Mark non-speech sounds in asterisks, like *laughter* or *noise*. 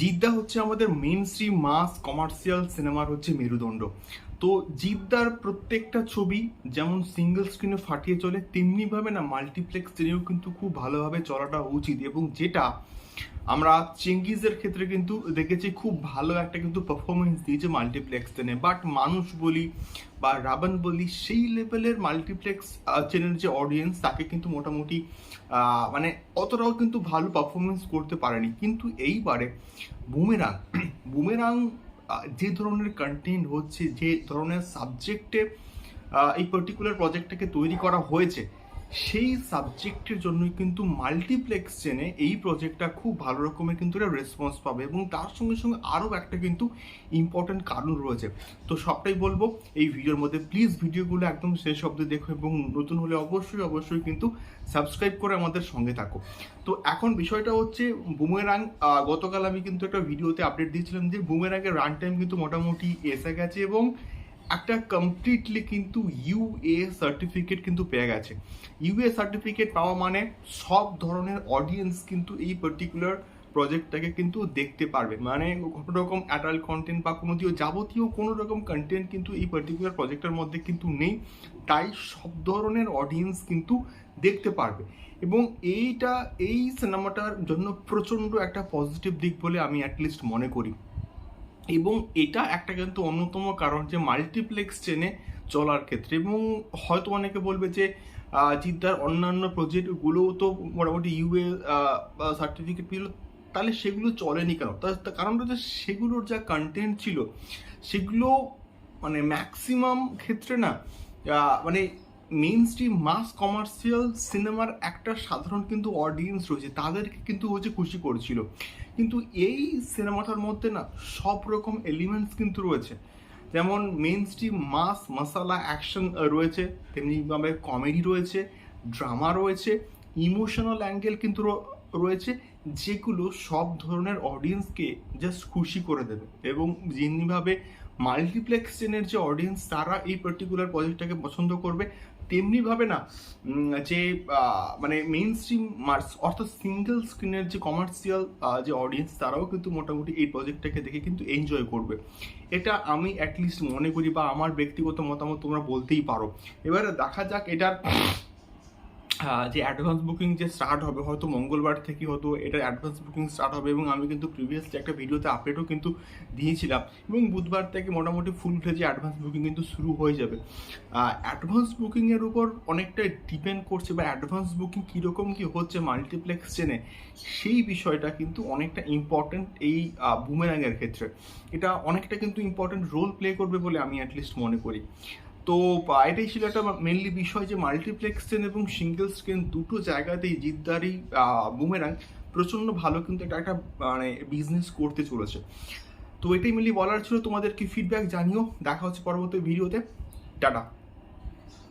জিদ্দা হচ্ছে আমাদের main stream mass commercial সিনেমার হচ্ছে মেরুদণ্ড। তো জিদ্দার প্রত্যেকটা ছবি যেমন সিঙ্গেল স্ক্রিনে ফাটিয়ে চলে, তেমনিভাবে না মাল্টিপ্লেক্স স্ক্রিনেও কিন্তু খুব ভালোভাবে চলাটা উচিত এবং যেটা আমরা চেঙ্গিজের ক্ষেত্রে কিন্তু দেখেছি খুব ভালো একটা কিন্তু পারফরমেন্স দিয়েছে মাল্টিপ্লেক্স টেনে। বাট মানুষ বলি বা রাবণ বলি, সেই লেভেলের মাল্টিপ্লেক্স চেনের যে অডিয়েন্স তাকে কিন্তু মোটামুটি মানে অতটাও কিন্তু ভালো পারফরমেন্স করতে পারেনি। কিন্তু এইবারে বুমেরাং *clears throat* বুমেরাং যে ধরনের কন্টেন্ট হচ্ছে, যে ধরনের সাবজেক্টে এই পার্টিকুলার প্রজেক্টটাকে তৈরি করা হয়েছে সেই সাবজেক্টের জন্যই কিন্তু মাল্টিপ্লেক্স চেনে এই প্রজেক্টটা খুব ভালো রকমের কিন্তু একটা রেসপন্স পাবে এবং তার সঙ্গে সঙ্গে আরও একটা কিন্তু ইম্পর্টেন্ট কারণ রয়েছে। তো সবটাই বলব, এই ভিডিওর মধ্যে প্লিজ ভিডিওগুলো একদম শেষ অব্দি দেখো এবং নতুন হলে অবশ্যই অবশ্যই কিন্তু সাবস্ক্রাইব করে আমাদের সঙ্গে থাকো। তো এখন বিষয়টা হচ্ছে বুমেরাং গতকাল আমি কিন্তু একটা ভিডিওতে আপডেট দিয়েছিলাম যে বুমেরাংয়ের রান টাইম কিন্তু মোটামুটি এসে গেছে এবং একটা কমপ্লিটলি কিন্তু ইউএ সার্টিফিকেট কিন্তু পেয়ে গেছে। ইউএ সার্টিফিকেট পাওয়া মানে সব ধরনের অডিয়েন্স কিন্তু এই পার্টিকুলার প্রজেক্টটাকে কিন্তু দেখতে পারবে। মানে কোনো রকম অ্যাডাল্ট কন্টেন্ট বা কোনো দিও যাবতীয় কোনো রকম কন্টেন্ট কিন্তু এই পার্টিকুলার প্রজেক্টের মধ্যে কিন্তু নেই। তাই সব ধরনের অডিয়েন্স কিন্তু দেখতে পারবে। এবং এইটা, এই সিনেমাটার জন্য প্রচণ্ড একটা পজিটিভ দিক বলে আমি অ্যাটলিস্ট মনে করি। এবং এটা একটা কিন্তু অন্যতম কারণ যে মাল্টিপ্লেক্স চেনে চলার ক্ষেত্রে এবং হয়তো অনেকে বলবে যে জিদ্দার অন্যান্য প্রজেক্টগুলোও তো মোটামুটি ইউএ সার্টিফিকেট পেল তাহলে সেগুলো চলেনি কেন? তার কারণটা হচ্ছে সেগুলোর যা কন্টেন্ট ছিল সেগুলো মানে ম্যাক্সিমাম ক্ষেত্রে না আহ, মানে স্ট্রিম মাস কমার্শিয়াল সিনেমার একটা সাধারণ কিন্তু অডিয়েন্স রয়েছে, তাদেরকে কিন্তু হচ্ছে খুশি করেছিল। কিন্তু এই সিনেমাটার মধ্যে না সব রকম এলিমেন্টস কিন্তু রয়েছে। যেমন mainstream mass masala action রয়েছে তেমনিভাবে কমেডি রয়েছে ড্রামা রয়েছে ইমোশনাল অ্যাঙ্গেল কিন্তু রয়েছে, যেগুলো সব ধরনের অডিয়েন্সকে জাস্ট খুশি করে দেবে। এবং যেমনিভাবে মাল্টিপ্লেক্স চেনের যে অডিয়েন্স তারা এই পার্টিকুলার প্রজেক্টটাকে পছন্দ করবে তেমনিভাবে না যে মানে মেইন স্ট্রিম মার্স অর্থাৎ সিঙ্গেল স্ক্রিনের যে কমার্শিয়াল যে অডিয়েন্স তারাও কিন্তু মোটামুটি এই প্রজেক্টটাকে দেখে কিন্তু এনজয় করবে। এটা আমি অ্যাটলিস্ট মনে করি বা আমার ব্যক্তিগত মতামত তোমরা বলতেই পারো। এবারে দেখা যাক, এটার যে অ্যাডভান্স বুকিং যে স্টার্ট হবে, হয়তো মঙ্গলবার থেকে হয়তো এটা অ্যাডভান্স বুকিং স্টার্ট হবে এবং আমি কিন্তু প্রিভিয়াসলি একটা ভিডিওতে আপডেটও কিন্তু দিয়েছিলাম এবং বুধবার থেকে মোটামুটি ফুল যে অ্যাডভান্স বুকিং কিন্তু শুরু হয়ে যাবে। অ্যাডভান্স বুকিংয়ের উপর অনেকটা ডিপেন্ড করছে বা অ্যাডভান্স বুকিং কীরকম কী হচ্ছে মাল্টিপ্লেক্স চেনে সেই বিষয়টা কিন্তু অনেকটা ইম্পর্ট্যান্ট এই বুমেরাঙের ক্ষেত্রে। এটা অনেকটা কিন্তু ইম্পর্ট্যান্ট রোল প্লে করবে বলে আমি অ্যাটলিস্ট মনে করি। তো এটাই ছিল একটা মেনলি বিষয় যে মাল্টিপ্লেক্স স্ক্রিন এবং সিঙ্গেল স্ক্রিন দুটো জায়গাতেই জিদ্দারি বুমেরাং প্রচণ্ড ভালো কিন্তু এটা একটা মানে বিজনেস করতে চলেছে। তো এটাই মেনলি বলার ছিল। তোমাদের কি ফিডব্যাক জানিও। দেখা হচ্ছে পরবর্তী ভিডিওতে টাটা।